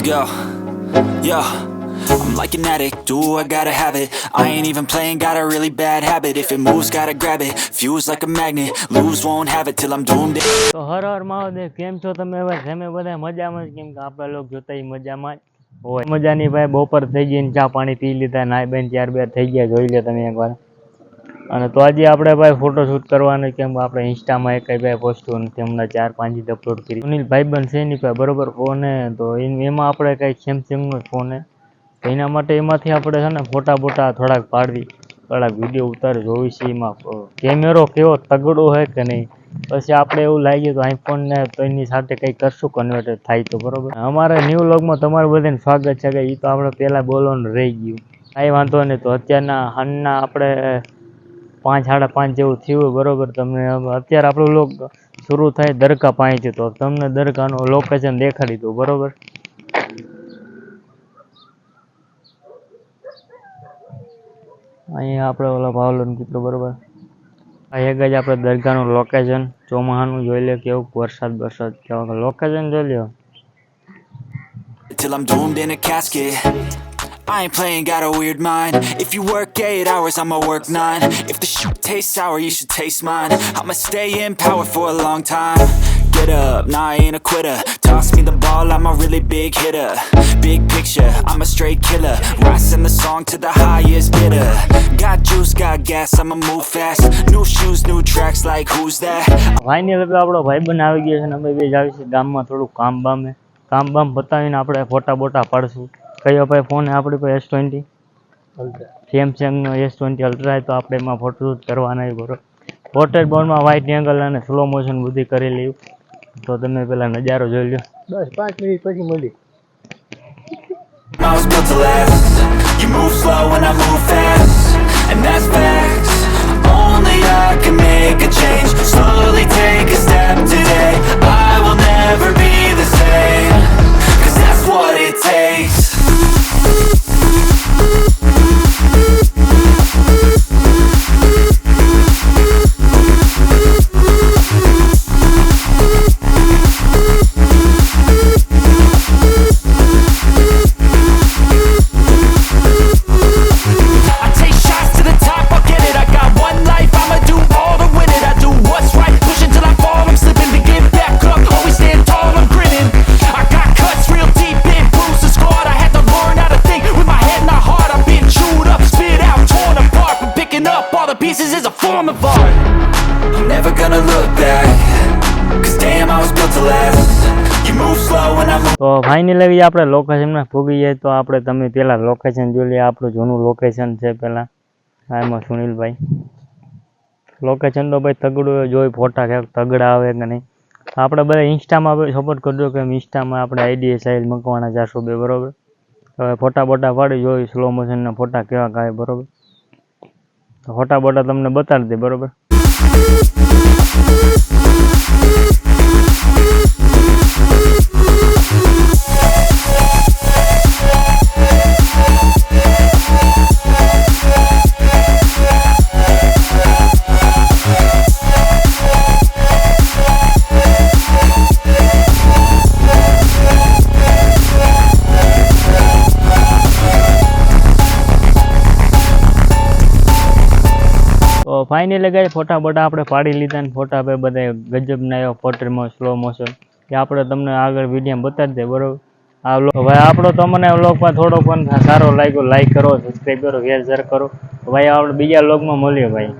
Let's go. Yeah. I'm like an addict, do I gotta have it. I ain't even playing, got a really bad habit. If it moves, gotta grab it. Fuse like a magnet, lose, won't have it till I'm doomed. તો હર હર મહાદેવ કેમ છો તમે હવે તમે બધા મજામાં જ કેમ કે આપણા લોકો જોતા ય મજામાં જ હોય મજાની ભાઈ બપોર થઈ ગઈ ને ચા પાણી પી લીધા નાઈ બેન ત્યાર બે થઈ ગયા જોઈ લે તમે એકવાર અને તો આજે આપણે ભાઈ ફોટોશૂટ કરવાનું કેમ આપણે ઇન્સ્ટામાં એક ભાઈ પોસ્ટ નથી હમણાં ચાર પાંચ જ અપલોડ કરી. સુનિલ ભાઈબંધ છે નહીં ભાઈ બરોબર ફોન તો એમાં આપણે કંઈ સેમસંગનો જ ફોન તો એના માટે એમાંથી આપણે છે ને ફોટા બોટા થોડાક પાડવી, થોડાક વીડિયો ઉતારી, જોવી છે એમાં. કેમેરો કેવો તગડો હોય કે નહીં? પછી આપણે એવું લાગીએ તો આઈફોન ને તો એની સાથે કંઈ કરશું કન્વર્ટ થાય તો, બરોબર? અમારે ન્યૂ લોગમાં તમારું બધાને સ્વાગત છે કે એ તો આપણે પહેલાં બોલવાનું રહી ગયું. કાંઈ વાંધો નહીં, તો અત્યારના હાલના આપણે પાંચ, સાડા પાંચ જેવું થયું બરોબર. તમને અત્યારે આપણું લોક શરૂ થાય દરગાહ પાંચ તો તમને દરકાનું લોકેશન દેખાડી દઉં, બરાબર? અહીંયા આપણે ઓલા ભાવલોન કીધું, બરોબર? એક જ આપણે દરગાહનું લોકેશન ચોમાહાનું જોઈ લે કેવું વરસાદ વરસાદ કેવા લોકેશન જોઈ લ્યો. I'm doomed in a casket. I ain't playing, got a weird mind. If you work eight hours, I'ma work nine. If the shit tastes sour, you should taste mine. I'ma stay in power for a long time. Get up, nah, I ain't a quitter. Toss me the ball, I'm a really big hitter. Big picture, I'm a straight killer. Rising the song to the highest bidder. Got juice, got gas, I'ma move fast. New shoes, new tracks, like who's that? Final એટલે આપણો ભાઈબંધ આવી ગયો છે ને અમે બે જ આવી છે ગામમાં થોડુંક કામ બામે કામ બામ પતાવીને આપણે ફોટા બોટા પાડશું કયો ભાઈ ફોન આપણી પાસે એસ ટ્વેન્ટી સેમસંગનો એસ ટ્વેન્ટી અલ્ટ્રા તો આપણે એમાં ફોટોશૂટ કરવાના છે બરો પોર્ટ્રેટ બોર્ડમાં વ્હાઇટ એંગલ અને સ્લો મોશન બધી કરી લેવું તો તમે પેલા નજારો જોઈ લ્યો. બસ પાંચ મિનિટ પછી મળી. You move slow and I move fast. And that's facts. Only I can make a change pieces is a form of art. I'm never gonna look back. Cause damn, I was built to last. You move slow and I તો finally આપણે લોકેશનમાં જાય તો આપણે તમે પહેલાં location જોઈ લઈએ આપણું જૂનું લોકેશન છે પહેલાં એમાં સુનિલભાઈ. લોકેશન તો ભાઈ તગડું જોઈ ફોટા કે તગડા આવે કે નહીં. આપણે બધા ઇન્સ્ટામાં સપોર્ટ કરજો કે ઇન્સ્ટામાં આપણે આઈડી સાઈઝ મકવાના ચારસો બે બરોબર? હવે ફોટા બોટા પાડી જોઈ સ્લો મોશનના ફોટા કેવા કાંઈ બરોબર? તો હોટા બોટા તમને બતાડી દે બરોબર? ફાઇનલી ગઈ ફોટા બોટા આપણે પાડી લીધા ને ફોટા ભાઈ બધા ગજબના એવા ફોટરમાં સ્લો મોશન કે આપણે તમને આગળ વીડિયો બતાવી દે, બરોબર? આ vlog- ભાઈ આપણો તમને વ્લોગમાં થોડો પણ સારો લાગ્યો લાઈક કરો સબસ્ક્રાઈબ કરો શેર કરો. ભાઈ આપણે બીજા વ્લોગમાં મળીએ ભાઈ.